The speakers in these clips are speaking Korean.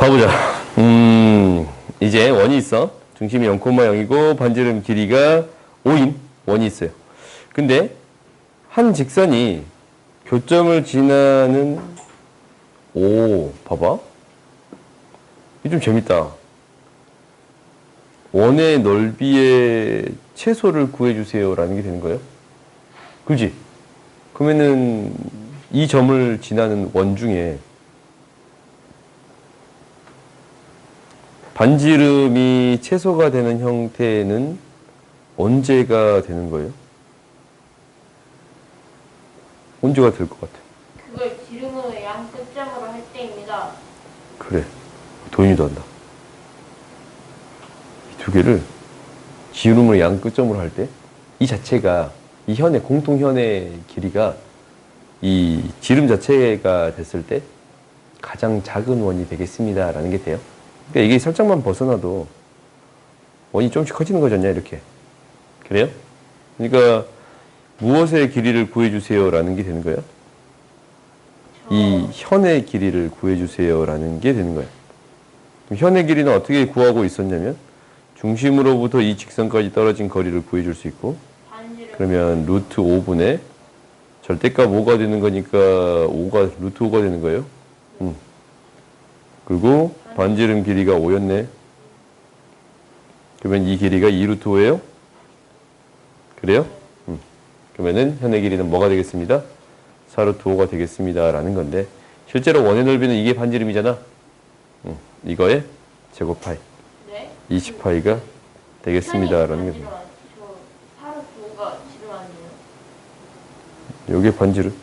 봐보자. 음, 이제 원이 있어. 중심이 0,0이고 반지름 길이가 5인 원이 있어요. 근데 한 직선이 교점을 지나는 오, 봐봐. 이게 좀 재밌다. 원의 넓이의 최소를 구해주세요 라는 게 되는 거예요. 그지? 그러면은 이 점을 지나는 원 중에 반지름이 최소가 되는 형태는 언제가 되는 거예요? 언제가 될 것 같아? 그걸 지름으로 양 끝점으로 할 때입니다. 그래. 도인이도 한다. 이 두 개를 지름으로 양 끝점으로 할 때, 이 자체가, 이 현의, 공통 현의 길이가 이 지름 자체가 됐을 때 가장 작은 원이 되겠습니다. 라는 게 돼요. 그러니까 이게 살짝만 벗어나도 원이 조금씩 커지는 거잖냐, 이렇게. 그래요? 그러니까 무엇의 길이를 구해주세요. 라는 게 되는 거예요. 이 현의 길이를 구해주세요. 라는 게 되는 거예요. 현의 길이는 어떻게 구하고 있었냐면 중심으로부터 이 직선까지 떨어진 거리를 구해줄 수 있고 그러면 루트 5분의 절대값 5가 되는 거니까 5가 루트 5가 되는 거예요. 음. 그리고 반지름 길이가 5였네. 그러면 이 길이가 2 루트 5예요. 그래요? 음. 그러면은 현의 길이는 뭐가 되겠습니다? 4 루트 5가 되겠습니다. 라는 건데 실제로 원의 넓이는 이게 반지름이잖아. 음. 이거에 제곱파이 네. 20파이가 되겠습니다. 라는 아니에요? 여기에 반지름.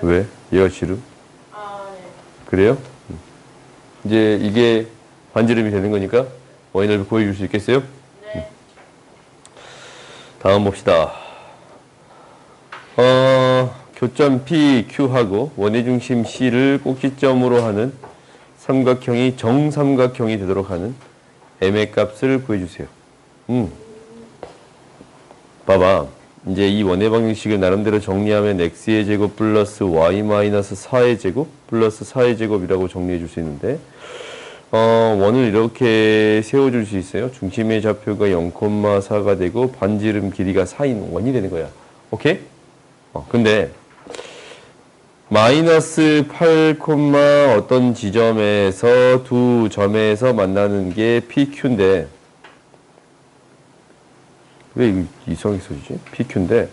왜? 얘가 지름. 아 네. 그래요? 음. 이제 이게 반지름이 되는 거니까 원의 넓이 구해줄 수 있겠어요? 네. 다음 봅시다. 어, 교점 P, Q하고 원의 중심 C를 꼭지점으로 하는 삼각형이 정삼각형이 되도록 하는 M의 값을 구해주세요. 음. 봐봐. 이제 이 원의 방정식을 나름대로 정리하면 x의 제곱 플러스 y 마이너스 4의 제곱 플러스 4의 제곱이라고 정리해 줄 수 있는데 어, 원을 이렇게 세워 줄 수 있어요. 중심의 좌표가 0,4가 되고 반지름 길이가 4인 원이 되는 거야. 오케이? 어, 근데 마이너스 8, 어떤 지점에서 두 점에서 만나는 게 PQ인데 왜 이상하게 써지지? PQ인데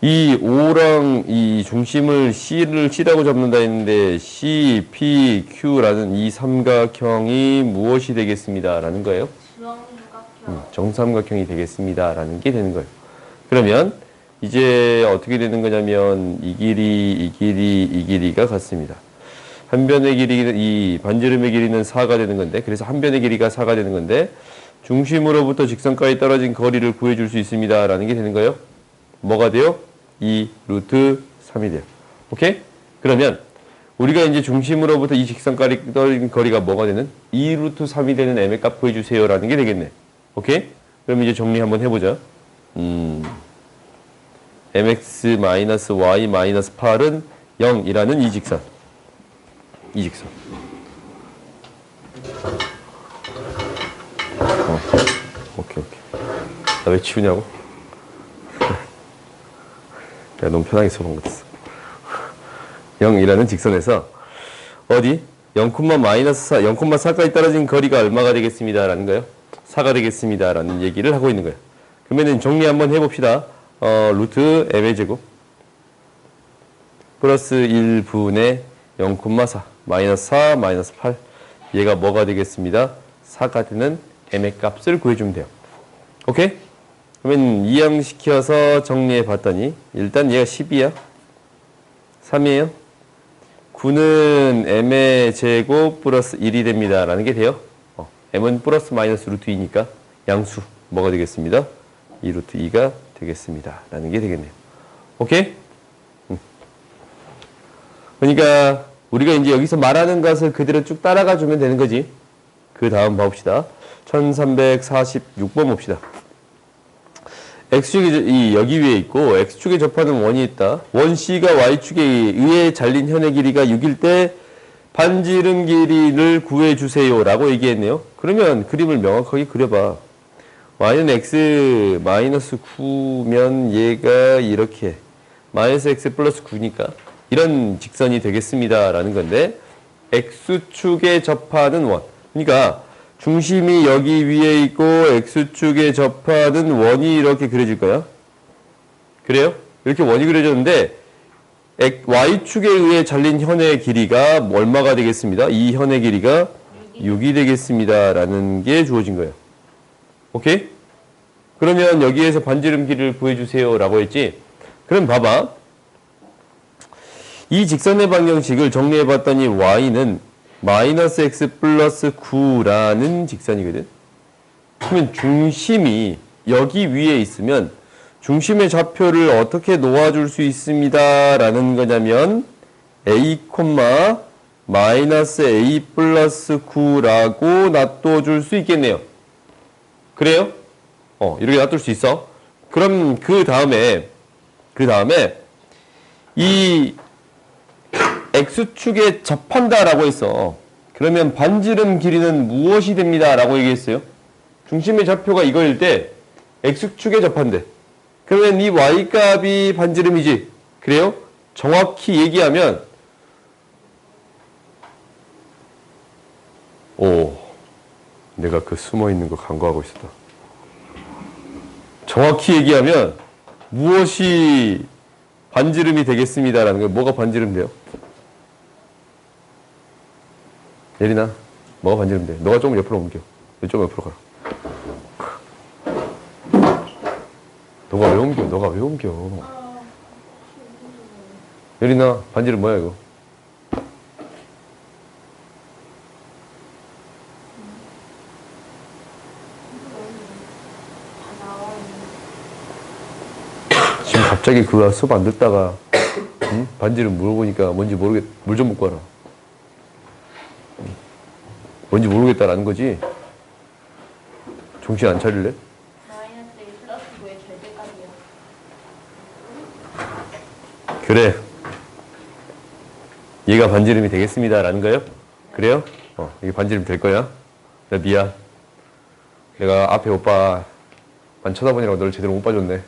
이 O랑 이 중심을 C를 C라고 잡는다 했는데 C, P, Q라는 이 삼각형이 무엇이 되겠습니다. 라는 거예요. 음, 정삼각형이 되겠습니다. 라는 게 되는 거예요. 그러면 이제 어떻게 되는 거냐면 이 길이, 이 길이, 이 길이가 같습니다. 한 변의 길이는 이 반지름의 길이는 4가 되는 건데 그래서 한 변의 길이가 4가 되는 건데 중심으로부터 직선까지 떨어진 거리를 구해줄 수 있습니다. 라는 게 되는 거예요. 뭐가 돼요? 2 루트 3이 돼요. 오케이? 그러면 우리가 이제 중심으로부터 이 직선까지 떨어진 거리가 뭐가 되는? 2 루트 3이 되는 m의 값 구해주세요. 라는 게 되겠네. 오케이? 그럼 이제 정리 한번 해보자. 음, mx 마이너스 y 마이너스 8은 0이라는 이 직선. 이 직선. 어, 오케이, 오케이. 나 왜 치우냐고? 내가 너무 편하게 써본 것 같았어. 0이라는 직선에서 어디? 0, 마이너스 4, 0,4까지 떨어진 거리가 얼마가 되겠습니다. 라는 거예요. 4가 되겠습니다. 라는 얘기를 하고 있는 거예요. 그러면 정리 한번 해봅시다. 어, 루트 m의 제곱 플러스 1분의 0,4 마이너스 4 마이너스 8 얘가 뭐가 되겠습니다. 4가 되는 m의 값을 구해주면 돼요. 오케이? 그러면 이항시켜서 정리해 봤더니 일단 얘가 10이야. 3이에요. 9는 m의 제곱 플러스 1이 됩니다. 라는 게 돼요. 어, m은 플러스 마이너스 루트 2니까 양수 뭐가 되겠습니다. 2 루트 2가 되겠습니다. 라는 게 되겠네요. 오케이? 음. 그러니까 우리가 이제 여기서 말하는 것을 그대로 쭉 따라가 주면 되는 거지. 그 다음 봐봅시다. 1346번 봅시다. X축이 이 여기 위에 있고 X축에 접하는 원이 있다. 원 C가 Y축에 의해 잘린 현의 길이가 6일 때 반지름 길이를 구해주세요 라고 얘기했네요. 그러면 그림을 명확하게 그려봐. y는 x 마이너스 9면 얘가 이렇게 마이너스 x 플러스 9니까 이런 직선이 되겠습니다 라는 건데 x축에 접하는 원. 그러니까 중심이 여기 위에 있고 x축에 접하는 원이 이렇게 그려질 거야. 그래요? 이렇게 원이 그려졌는데 y축에 의해 잘린 현의 길이가 얼마가 되겠습니다. 이 현의 길이가 6이 되겠습니다 라는 게 주어진 거예요. 오케이? 그러면 여기에서 반지름 길이를 구해주세요 라고 했지. 그럼 봐봐. 이 직선의 방정식을 정리해봤더니 y는 마이너스 x 플러스 9라는 직선이거든. 그러면 중심이 여기 위에 있으면 중심의 좌표를 어떻게 놓아줄 수 있습니다 라는 거냐면 a, 마이너스 a 플러스 9라고 놔둬줄 수 있겠네요. 그래요? 어, 이렇게 놔둘 수 있어. 그럼 그 다음에, 그 다음에, 이 X축에 접한다라고 했어. 그러면 반지름 길이는 무엇이 됩니다. 라고 얘기했어요. 중심의 좌표가 이거일 때, X축에 접한대. 그러면 이 Y값이 반지름이지. 그래요? 정확히 얘기하면, 오, 내가 그 숨어 있는 거 간과하고 있었다. 정확히 얘기하면 무엇이 반지름이 되겠습니다라는 거예요. 뭐가 반지름 돼요? 예린아, 뭐가 반지름 돼? 너가 조금 옆으로 옮겨. 좀 옆으로 가라. 너가 왜 옮겨? 너가 왜 옮겨? 예린아, 반지름 뭐야 이거? 지금 갑자기 그 수업 안 듣다가 응? 반지름 물어보니까 뭔지 모르겠 물 좀 먹고 와라 응. 뭔지 모르겠다라는 거지 정신 안 차릴래? 마이너스 1 플러스 9의 절대값이요. 그래 얘가 반지름이 되겠습니다 라는 거예요? 그래요? 어 이게 반지름 될 거야 나 미안 내가 앞에 오빠 만 쳐다보느라고 널 제대로 못 봐줬네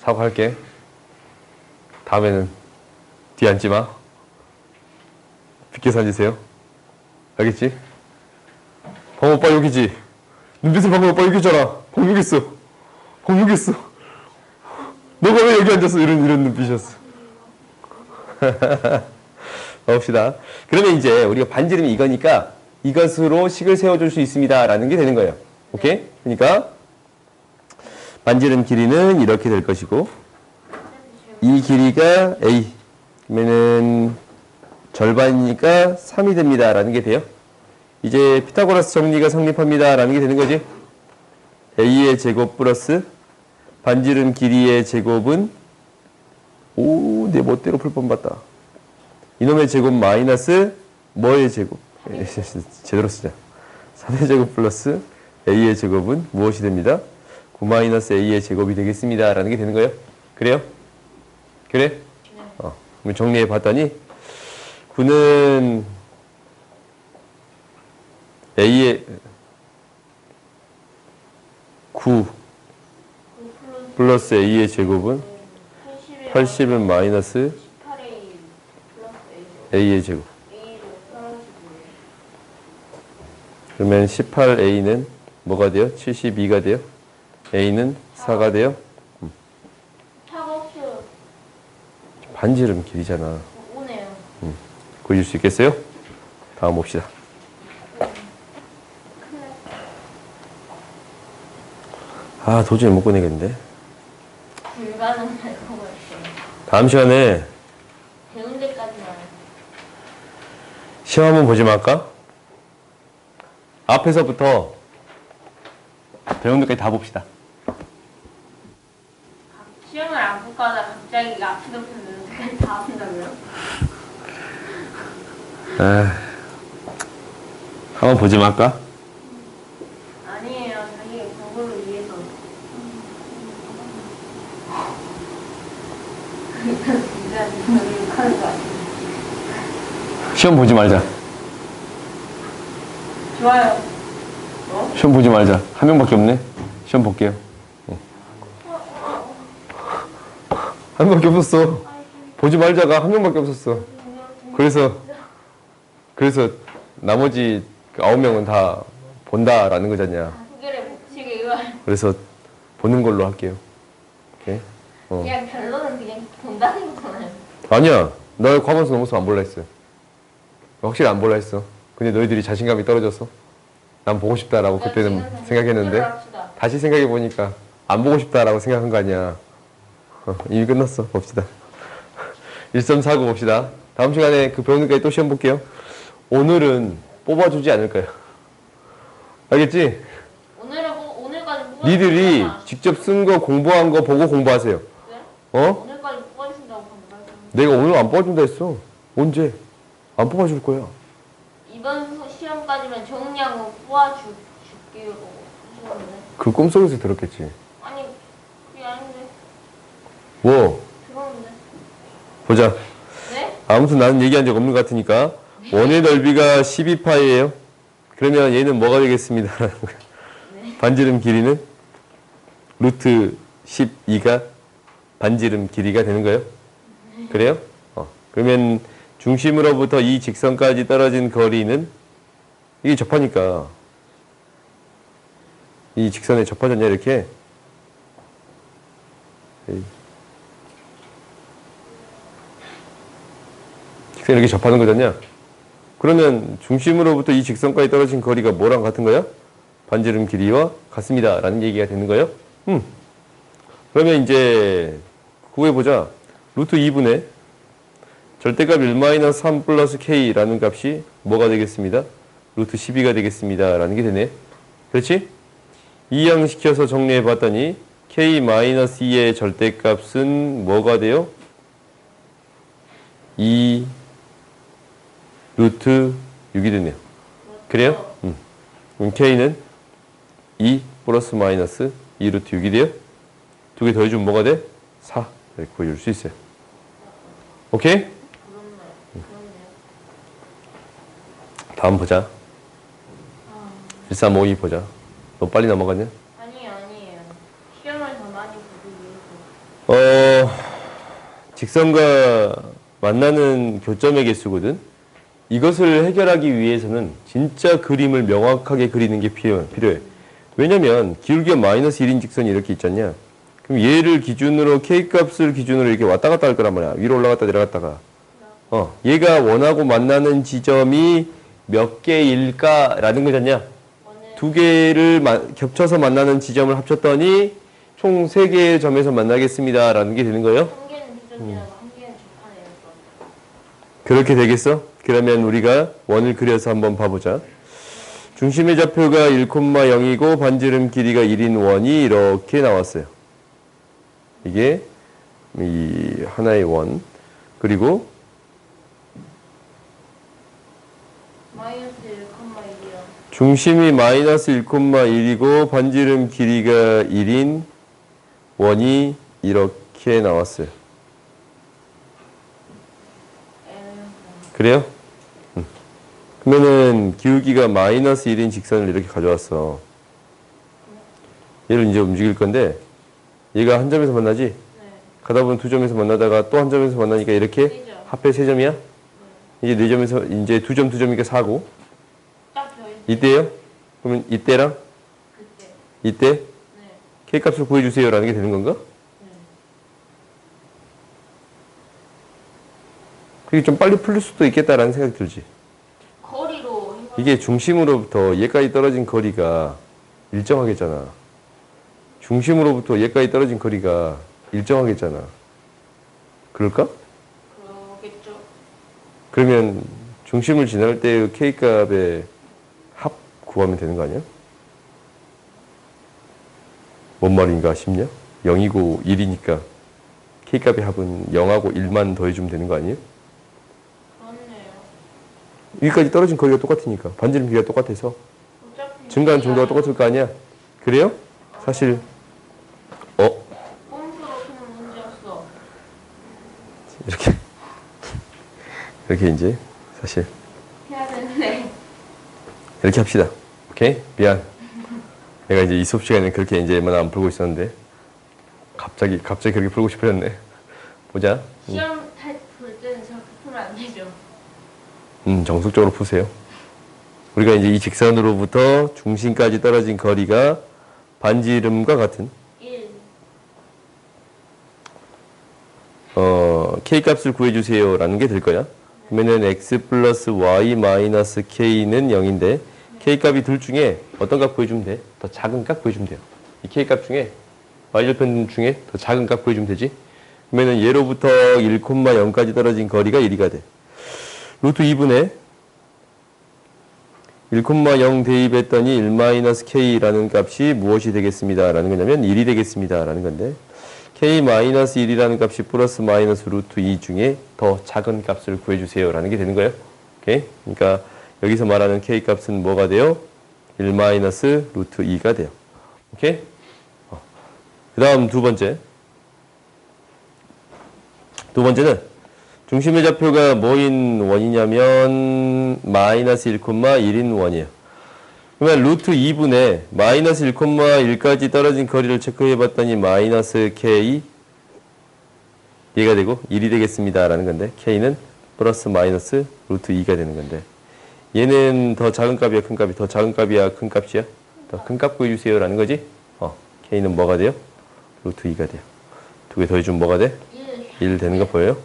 사과할게 다음에는 뒤에 앉지 마 비켜서 앉으세요 알겠지? 방금 오빠 여기지 눈빛을 방금 오빠 여기 있잖아 방금 여기 있어 방금 여기 있어 너가 왜 여기 앉았어? 이런, 이런 눈빛이었어. 봅시다. 그러면 이제 우리가 반지름이 이거니까 이것으로 식을 세워줄 수 있습니다. 라는 게 되는 거예요. 오케이? 그러니까 반지름 길이는 이렇게 될 것이고 이 길이가 A. 그러면은 절반이니까 3이 됩니다. 라는 게 돼요. 이제 피타고라스 정리가 성립합니다. 라는 게 되는 거지. A의 제곱 플러스 반지름 길이의 제곱은 오, 내 멋대로 풀 뻔 봤다. 이놈의 제곱 마이너스 뭐의 제곱? 제대로 쓰자. 3의 제곱 플러스 a의 제곱은 무엇이 됩니다? 9 마이너스 a의 제곱이 되겠습니다. 라는 게 되는 거예요. 그래요? 그래? 어, 정리해 봤더니 9는 a의 9 9 플러스 a의 제곱은 80에 80은 마이너스 18의 1 플러스 A죠. a의 제곱. 그러면 18a는 뭐가 돼요? 72가 돼요? a는 4가 돼요? 없어요. 반지름 길이잖아. 구해줄 수 있겠어요? 다음 봅시다. 아 도저히 못 꺼내겠는데. 불가능할 것 같아요. 다음 시간에 배운 데까지만. 시험 한번 보지 말까? 앞에서부터 배운 데까지 다 봅시다. 시험을 안 보고 하다 갑자기 앞에서 보는 데까지 다 한다고요? 아, 한번 보지 말까? 아니에요. 자기 공부를 위해서. 진짜 저기 욕하는 거 같아요. 시험 보지 말자. 좋아요. 어? 시험 보지 말자. 한 명밖에 없네. 시험 볼게요. 어. 한 명밖에 없었어. 보지 말자가 한 명밖에 없었어. 그래서 그래서 나머지 그 아홉 명은 다 본다라는 거잖냐. 그래서 보는 걸로 할게요. 오케이. 어. 그냥 결론은 그냥 본다는 거잖아요. 아니야. 나 과반수 넘어서 안 볼라 했어. 확실히 안 볼라 했어. 근데 너희들이 자신감이 떨어졌어. 난 보고 싶다라고 그때는 생각했는데. 다시 생각해 보니까 안 보고 싶다라고 생각한 거 아니야. 어, 이미 끝났어. 봅시다. 1.49 봅시다. 다음 시간에 그 배우는 까지 또 시험 볼게요. 오늘은 뽑아주지 않을 거야. 알겠지? 오늘은 뭐 오늘까지 뽑아. 니들이 직접 쓴 거 공부한 거 보고 공부하세요. 네? 어? 오늘까지 뽑아주신다고 내가 오늘 안 뽑아준다 했어. 언제? 안 뽑아줄 거야. 이번 수- 시험까지면 정량은 뽑아줄게요. 그 꿈속에서 들었겠지. 아니 그게 아닌데 뭐? 들었는데. 보자. 네? 아무튼 나는 얘기한 적 없는 것 같으니까 원의 넓이가 12파이예요. 그러면 얘는 뭐가 되겠습니다. 반지름 길이는 루트 12가 반지름 길이가 되는 거예요. 그래요? 어. 그러면 중심으로부터 이 직선까지 떨어진 거리는 이게 접하니까 이 직선에 접어졌냐 이렇게 직선 이렇게 접하는 거잖냐? 그러면 중심으로부터 이 직선까지 떨어진 거리가 뭐랑 같은 거야? 반지름 길이와 같습니다. 라는 얘기가 되는 거예요. 음. 그러면 이제 구해보자. 루트 2분의 절대값 1-3 플러스 k라는 값이 뭐가 되겠습니다? 루트 12가 되겠습니다. 라는 게 되네. 그렇지? 이양시켜서 정리해 봤더니 k-2의 절대값은 뭐가 돼요? 2 루트 6이 되네요. 그래요? 음. 그럼 k는 2 플러스 마이너스 2 루트 6이 돼요? 두 개 더해주면 뭐가 돼? 4 이렇게 구해줄 수 있어요. 오케이? 다음 보자. 1352 보자. 너 빨리 넘어갔냐? 아니에요 아니에요. 시험을 더 많이 보기 위해서. 어, 직선과 만나는 교점의 개수거든. 이것을 해결하기 위해서는 진짜 그림을 명확하게 그리는 게 필요, 필요해. 왜냐면 기울기가 마이너스 1인 직선이 이렇게 있잖냐. 그럼 얘를 기준으로 k 값을 기준으로 이렇게 왔다 갔다 할 거란 말이야. 위로 올라갔다 내려갔다가. 어, 얘가 원하고 만나는 지점이 몇 개일까라는 거잖냐. 두 개를 마- 겹쳐서 만나는 지점을 합쳤더니 총 세 개의 점에서 만나겠습니다라는 게 되는 거예요. 한 개는 지점이라고 한 개는 접하네요. 그렇게 되겠어? 그러면 우리가 원을 그려서 한번 봐보자. 중심의 좌표가 1,0이고 반지름 길이가 1인 원이 이렇게 나왔어요. 이게 이 하나의 원. 그리고 마이너스 1,1이요. 중심이 마이너스 1,1이고 반지름 길이가 1인 원이 이렇게 나왔어요. 그래요? 음. 그러면은 기울기가 마이너스 1인 직선을 이렇게 가져왔어. 얘를 이제 움직일 건데 얘가 한 점에서 만나지? 네. 가다 보면 두 점에서 만나다가 또 한 점에서 만나니까 이렇게 네 점. 합해 세 점이야? 이제 네 점에서 이제 두 점 두 점이니까 4고 딱 저희 이때요? 그러면 이때랑 그때. 이때 네. K 값을 구해주세요라는 게 되는 건가? 그게 좀 빨리 풀릴 수도 있겠다라는 생각이 들지. 이게 중심으로부터 얘까지 떨어진 거리가 일정하겠잖아. 중심으로부터 얘까지 떨어진 거리가 일정하겠잖아. 그럴까? 그러겠죠. 그러면 중심을 지날 때의 K 값의 합 구하면 되는 거 아니야? 뭔 말인가 싶냐? 0이고 1이니까 K 값의 합은 0하고 1만 더해주면 되는 거 아니에요? 여기까지 떨어진 거리가 똑같으니까 반지름 길이가 똑같아서 증가한 정도가 똑같을 거 아니야? 그래요? 사실 어. 이렇게 이렇게 이제 사실. 이렇게 합시다. 오케이? 미안. 내가 이제 이 수업 시간에 그렇게 이제 얼마나 안 풀고 있었는데 갑자기 갑자기 그렇게 풀고 싶어졌네. 보자. 시험 탈볼 때는 저렇게 풀면 안 되죠. 음, 정석적으로 푸세요. 우리가 이제 이 직선으로부터 중심까지 떨어진 거리가 반지름과 같은 1. 어, k 값을 구해주세요 라는 게 될 거야. 그러면은 x 플러스 y 마이너스 k는 0인데 k 값이 둘 중에 어떤 값 구해주면 돼? 더 작은 값 구해주면 돼요. 이 k 값 중에 y 절편 중에 더 작은 값 구해주면 되지. 그러면은 얘로부터 1,0까지 떨어진 거리가 1이가 돼. 루트 2분의 1,0 대입했더니 1 마이너스 k라는 값이 무엇이 되겠습니다. 라는 거냐면 1이 되겠습니다. 라는 건데 k-1이라는 값이 플러스 마이너스 루트 2 중에 더 작은 값을 구해주세요. 라는 게 되는 거예요. 오케이? 그러니까 여기서 말하는 k 값은 뭐가 돼요? 1 마이너스 루트 2가 돼요. 오케이? 그 다음 두 번째. 두 번째는 중심의 좌표가 뭐인 원이냐면 마이너스 1,1인 원이에요. 그러면 루트 2분의 마이너스 1,1까지 떨어진 거리를 체크해 봤더니 마이너스 k 얘가 되고 1이 되겠습니다. 라는 건데 k는 플러스 마이너스 루트 2가 되는 건데 얘는 더 작은 값이야 큰 값이 더 작은 값이야 큰 값이야 더 큰 값 구해주세요 라는 거지 어 k는 뭐가 돼요? 루트 2가 돼요 두 개 더해주면 뭐가 돼? 1. 1 되는 거 보여요?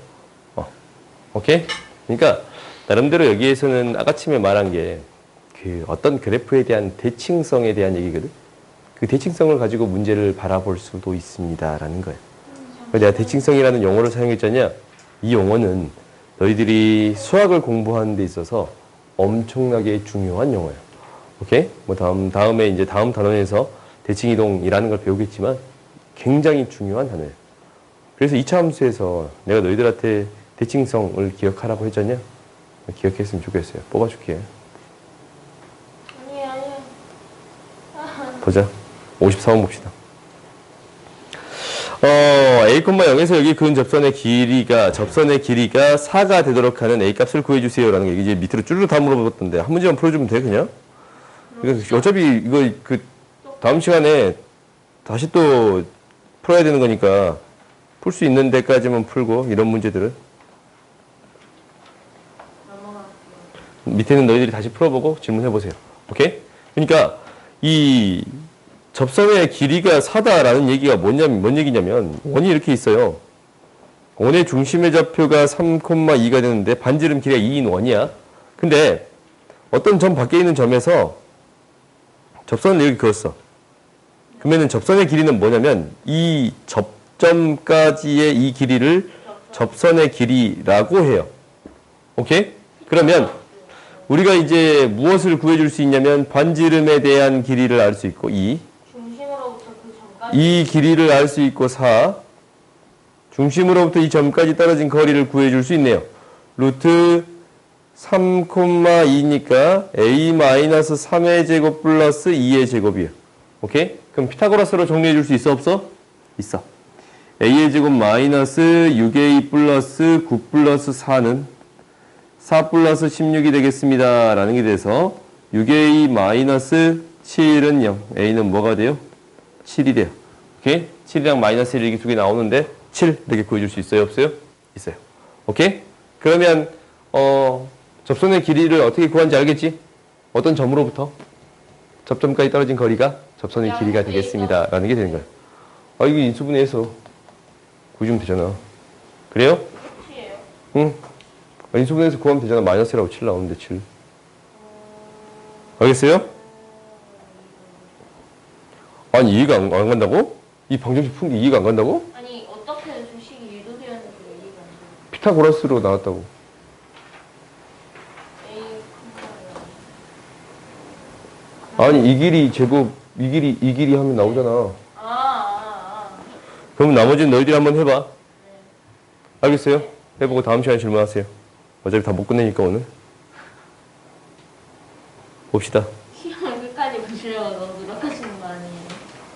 어. 오케이? 그러니까 나름대로 여기에서는 아까침에 말한 게 그 어떤 그래프에 대한 대칭성에 대한 얘기거든. 그 대칭성을 가지고 문제를 바라볼 수도 있습니다라는 거예요. 내가 대칭성이라는 용어를 사용했잖냐? 이 용어는 너희들이 수학을 공부하는 데 있어서 엄청나게 중요한 용어예요. 오케이? 뭐 다음 다음에 이제 다음 단원에서 대칭 이동이라는 걸 배우겠지만 굉장히 중요한 단어예요. 그래서 이차 함수에서 내가 너희들한테 대칭성을 기억하라고 했잖냐? 기억했으면 좋겠어요. 뽑아줄게. 아니, 아니. 보자. 54번 봅시다. 어, a,0에서 여기 근 접선의 길이가, 접선의 길이가 4가 되도록 하는 a 값을 구해주세요. 라는 게 이제 밑으로 쭈르륵 다 물어봤던데, 한 문제만 풀어주면 돼, 그냥? 이거 어차피 이거 그, 다음 시간에 다시 또 풀어야 되는 거니까, 풀 수 있는 데까지만 풀고, 이런 문제들은. 넘어갈게요. 밑에는 너희들이 다시 풀어보고 질문해보세요. 오케이? 그러니까, 이 접선의 길이가 사다라는 얘기가 뭐냐면, 뭔 얘기냐면, 원이 이렇게 있어요. 원의 중심의 좌표가 3,2가 되는데, 반지름 길이가 2인 원이야. 근데, 어떤 점 밖에 있는 점에서 접선을 여기 그었어. 그러면은 접선의 길이는 뭐냐면, 이 접점까지의 이 길이를 접선의 길이라고 해요. 오케이? 그러면, 우리가 이제 무엇을 구해줄 수 있냐면 반지름에 대한 길이를 알 수 있고 2, 중심으로부터 그. 이 길이를 알 수 있고 4, 중심으로부터 이 점까지 떨어진 거리를 구해줄 수 있네요. 루트 3,2니까 a-3의 제곱 플러스 2의 제곱이에요. 오케이? 그럼 피타고라스로 정리해 줄 수 있어 없어? 있어. a의 제곱 마이너스 6a 플러스 9 플러스 4는 4 플러스 16이 되겠습니다. 라는 게 돼서 6a 마이너스 7은 0. a는 뭐가 돼요? 7이 돼요. 오케이? 7이랑 마이너스 1 이렇게 두 개 나오는데 7 이렇게 구해줄 수 있어요? 없어요? 있어요. 오케이? 그러면 어, 접선의 길이를 어떻게 구하는지 알겠지? 어떤 점으로부터? 접점까지 떨어진 거리가 접선의 야, 길이가 되겠습니다. 라는 게 되는 거예요. 아, 이거 인수분해해서 구해주면 되잖아. 그래요? 응. 인수분해해서 구하면 되잖아. 마이너스라고 7 나오는데 7. 알겠어요? 아니 이해가 안, 안 간다고? 이 방정식 푼 게 이해가 안 간다고? 아니, 어떻게 주식이 유도되었는지 이해가 안 돼요. 피타고라스로 나왔다고. 아니 이 길이 제곱 이 길이 이 길이 하면 나오잖아. 아, 아, 아. 그럼 나머지는 너희들이 한번 해봐. 알겠어요? 해보고 다음 시간에 질문하세요. 어차피 다 못 끝내니까 오늘. 봅시다. 끝까지 보시려고 너무 노력하시는 거 아니에요?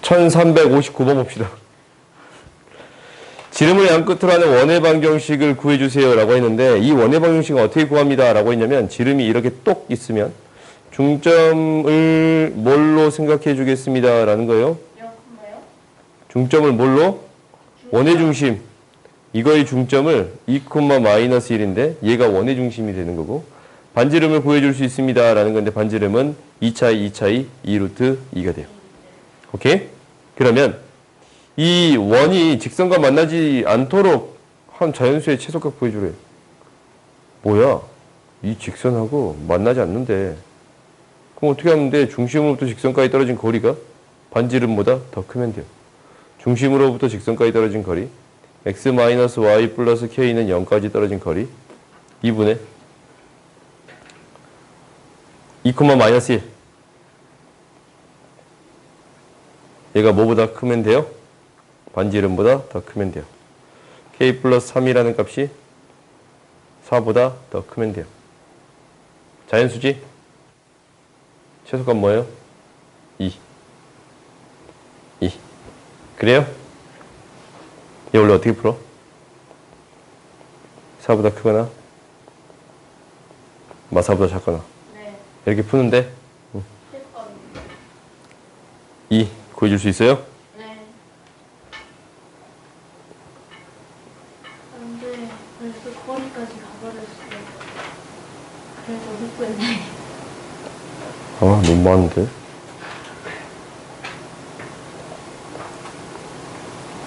1359번 봅시다. 지름을 양 끝으로 하는 원의 방정식을 구해주세요 라고 했는데 이 원의 방정식은 어떻게 구합니다 라고 했냐면 지름이 이렇게 똑 있으면 중점을 뭘로 생각해 주겠습니다 라는 거예요. 중점을 뭘로? 원의 중심. 이거의 중점을 2, 마이너스 1인데 얘가 원의 중심이 되는 거고 반지름을 구해줄 수 있습니다 라는 건데 반지름은 2 차이 2 차이 2루트 2가 돼요. 오케이? 그러면 이 원이 직선과 만나지 않도록 한 자연수의 최소값 구해주래. 뭐야? 이 직선하고 만나지 않는데 그럼 어떻게 돼? 중심으로부터 직선까지 떨어진 거리가 반지름보다 더 크면 돼요. 중심으로부터 직선까지 떨어진 거리 x-y 플러스 k는 0까지 떨어진 거리 2분의 2, 마이너스 1 얘가 뭐보다 크면 돼요? 반지름보다 더 크면 돼요. k 플러스 3이라는 값이 4보다 더 크면 돼요. 자연수지? 최소값 뭐예요? 2. 2. 그래요? 얘 원래 어떻게 풀어? 4보다 크거나 마사보다 작거나 네. 이렇게 푸는데 실수감입니다. 2 구해줄 수 있어요? 네. 근데 벌써 거리까지 가버렸어요. 그래서 못 구했네. 아 너무 많은데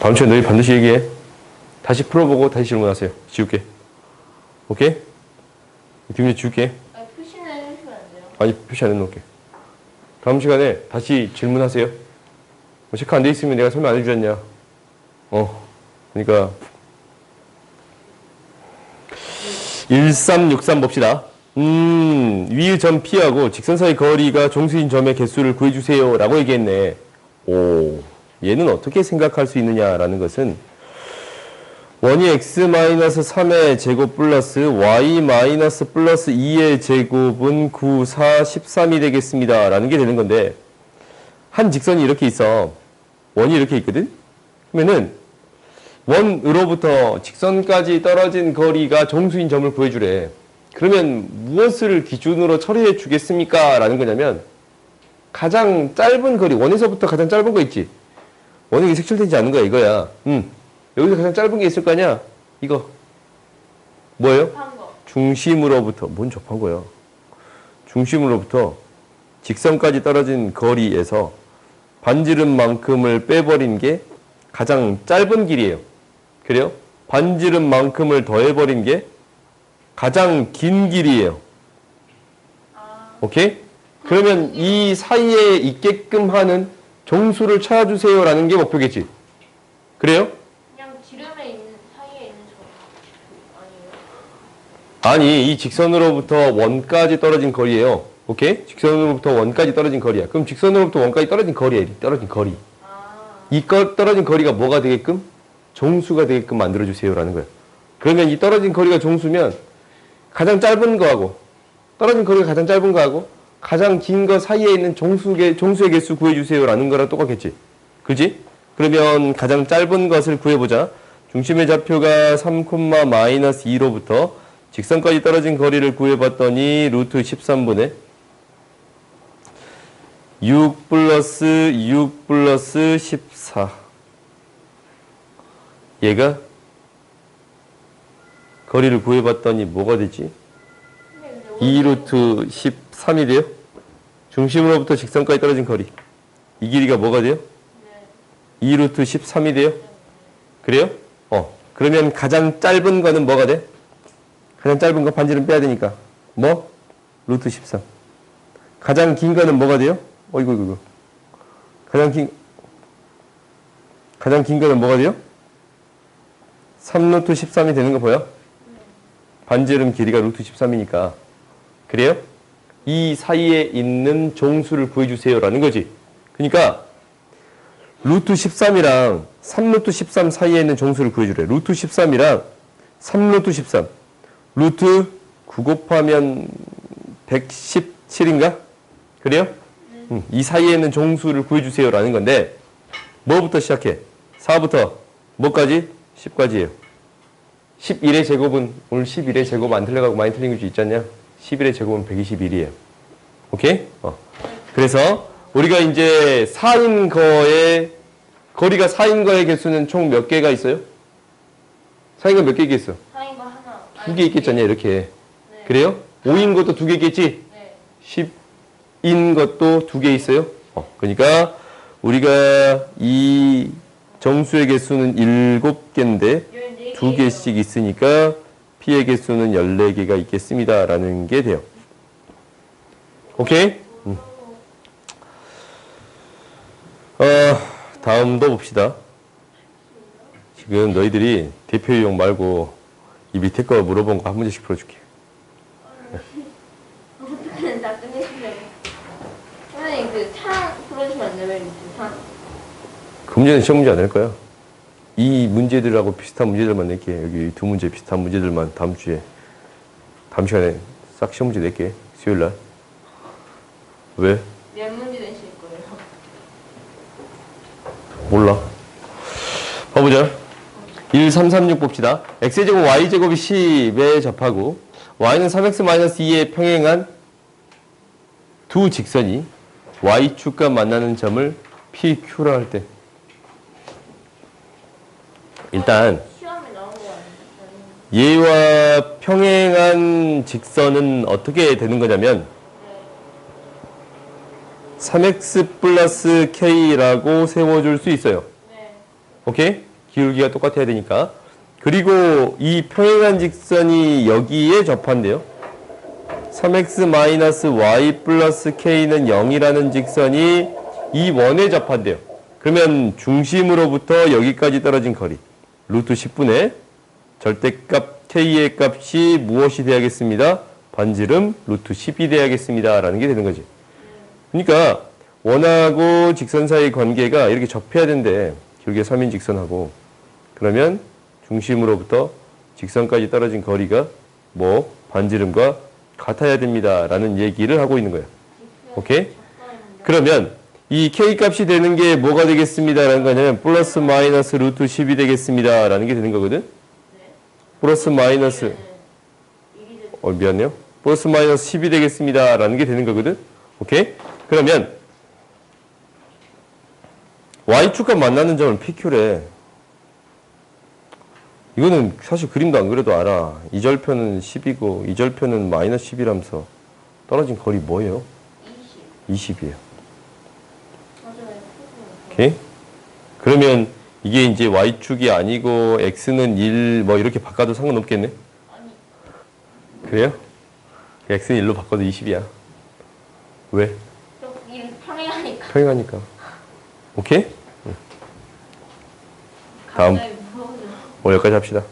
다음 주에 너희 반드시 얘기해. 다시 풀어보고 다시 질문하세요. 지울게. 오케이? 뒷문제 지울게. 아, 표시는 해주시면 안 돼요. 아니 표시 안 해놓을게. 다음 시간에 다시 질문하세요. 뭐 체크 안 돼 있으면 내가 설명 안 해주잖냐? 어. 그러니까. 1363 봅시다. 음 위의 점 P하고 직선 사이 거리가 종수인 점의 개수를 구해주세요 라고 얘기했네. 오 얘는 어떻게 생각할 수 있느냐라는 것은 원이 x-3의 제곱 플러스 y 마이너스 플러스 2의 제곱은 9, 4, 13이 되겠습니다. 라는 게 되는 건데 한 직선이 이렇게 있어. 원이 이렇게 있거든? 그러면은 원으로부터 직선까지 떨어진 거리가 정수인 점을 구해주래. 그러면 무엇을 기준으로 처리해 주겠습니까? 라는 거냐면 가장 짧은 거리, 원에서부터 가장 짧은 거 있지? 원이 이게 색칠되지 않는 거야, 이거야. 음. 여기서 가장 짧은 게 있을 거 아니야? 이거. 뭐예요? 중심으로부터, 뭔 접한 거야? 중심으로부터 직선까지 떨어진 거리에서 반지름만큼을 빼버린 게 가장 짧은 길이에요. 그래요? 반지름만큼을 더해버린 게 가장 긴 길이에요. 아, 오케이? 그러면 이 사이에 있게끔 하는 정수를 찾아주세요라는 게 목표겠지. 그래요? 그냥 지름에 있는 사이에 있는 저 아니에요? 아니, 이 직선으로부터 원까지 떨어진 거리예요. 오케이? 직선으로부터 원까지 떨어진 거리야. 그럼 직선으로부터 원까지 떨어진 거리야. 이 떨어진 거리. 아, 이 거- 떨어진 거리가 뭐가 되게끔? 정수가 되게끔 만들어주세요라는 거야. 그러면 이 떨어진 거리가 정수면 가장 짧은 거하고 떨어진 거리가 가장 짧은 거하고 가장 긴 거 사이에 있는 정수의, 정수의 개수 구해주세요라는 거랑 똑같겠지. 그지? 그러면 가장 짧은 것을 구해보자. 중심의 좌표가 3, 마이너스 2로부터 직선까지 떨어진 거리를 구해봤더니 루트 13분의 6 플러스 6 플러스 14 얘가 거리를 구해봤더니 뭐가 되지? 근데 근데 2 원래 루트 13이 돼요? 중심으로부터 직선까지 떨어진 거리 이 길이가 뭐가 돼요? 네. 2 루트 13이 돼요? 그래요? 어 그러면 가장 짧은 거는 뭐가 돼? 가장 짧은 거 반지름 빼야 되니까 뭐? 루트 13 가장 긴 거는 뭐가 돼요? 어이구 이거 가장 긴 가장 긴 거는 뭐가 돼요? 3루트 13이 되는 거 보여? 반지름 길이가 루트 13이니까 그래요? 이 사이에 있는 종수를 구해주세요라는 거지 그러니까 루트 13이랑 3루트 13 사이에 있는 종수를 구해주래. 루트 13이랑 3루트 13. 루트 9 곱하면 117인가? 그래요? 음, 이 사이에 있는 종수를 구해주세요라는 건데 뭐부터 시작해? 4부터 뭐까지? 10까지예요. 11의 제곱은 오늘 11의 제곱 안 틀려가고 많이 틀린 거 있지 않냐? 11의 제곱은 121이에요. 오케이? 어. 그래서 우리가 이제 4인 거의 거리가 4인 거의 개수는 총 몇 개가 있어요? 4인 거몇 개 있겠어? 사인 거 하나. 두 개 있겠잖냐 이렇게. 네. 그래요? 5인 것도 두 개 있겠지? 네. 10인 것도 두 개 있어요. 어, 그러니까 우리가 이 정수의 개수는 7개인데 14개. 두 개씩 있으니까 P의 개수는 14개가 있겠습니다 라는 게 돼요. 오케이? 음. 어, 다음도 봅시다. 지금 너희들이 대표 유형 말고 이 밑에 거 물어본 거 한 문제씩 풀어줄게. 어떻게든 다 끝내시려고. 선생님 그창 풀어주면 안 돼요? 그 창. 그 문제는 시험 문제 안 낼 거야. 이 문제들하고 비슷한 문제들만 낼게. 여기 두 문제 비슷한 문제들만 다음 주에, 다음 시간에 싹 시험 문제 낼게. 수요일 날. 왜? 몇 문제 내실 거예요? 몰라. 봐보자. 1, 3, 3, 6 봅시다. x제곱, y제곱이 10에 접하고 y는 3x-2에 평행한 두 직선이 y축과 만나는 점을 PQ라 할 때. 일단? 얘와 평행한 직선은 어떻게 되는 거냐면 3x 플러스 k라고 세워줄 수 있어요. 네. 오케이? 기울기가 똑같아야 되니까. 그리고 이 평행한 직선이 여기에 접한대요. 3x 마이너스 y 플러스 k는 0이라는 직선이 이 원에 접한대요. 그러면 중심으로부터 여기까지 떨어진 거리. 루트 10분의 절대값 k의 값이 무엇이 돼야겠습니다? 반지름 루트 10이 돼야겠습니다. 라는 게 되는 거지. 그러니까 원하고 직선 사이 관계가 이렇게 접해야 된대. 길게 3인 직선하고. 그러면 중심으로부터 직선까지 떨어진 거리가 뭐 반지름과 같아야 됩니다. 라는 얘기를 하고 있는 거야. 오케이? 그러면 이 k 값이 되는 게 뭐가 되겠습니다. 라는 거냐면 플러스 마이너스 루트 10이 되겠습니다. 라는 게 되는 거거든. 플러스 마이너스 어 미안해요. 플러스 마이너스 10이 되겠습니다. 라는 게 되는 거거든. 오케이? 그러면 y축과 만나는 점은 PQ래. 이거는 사실 그림도 안 그래도 알아. 이절표는 10이고 이절표는 마이너스 10이라면서 떨어진 거리 뭐예요? 20. 20이에요. 맞아요. 오케이? 그러면 이게 이제 y축이 아니고 x는 1 뭐 이렇게 바꿔도 상관없겠네? 그래요? x는 1로 바꿔도 20이야. 왜? 평행하니까. 평행하니까. 오케이? 다음. 오늘 여기까지 합시다.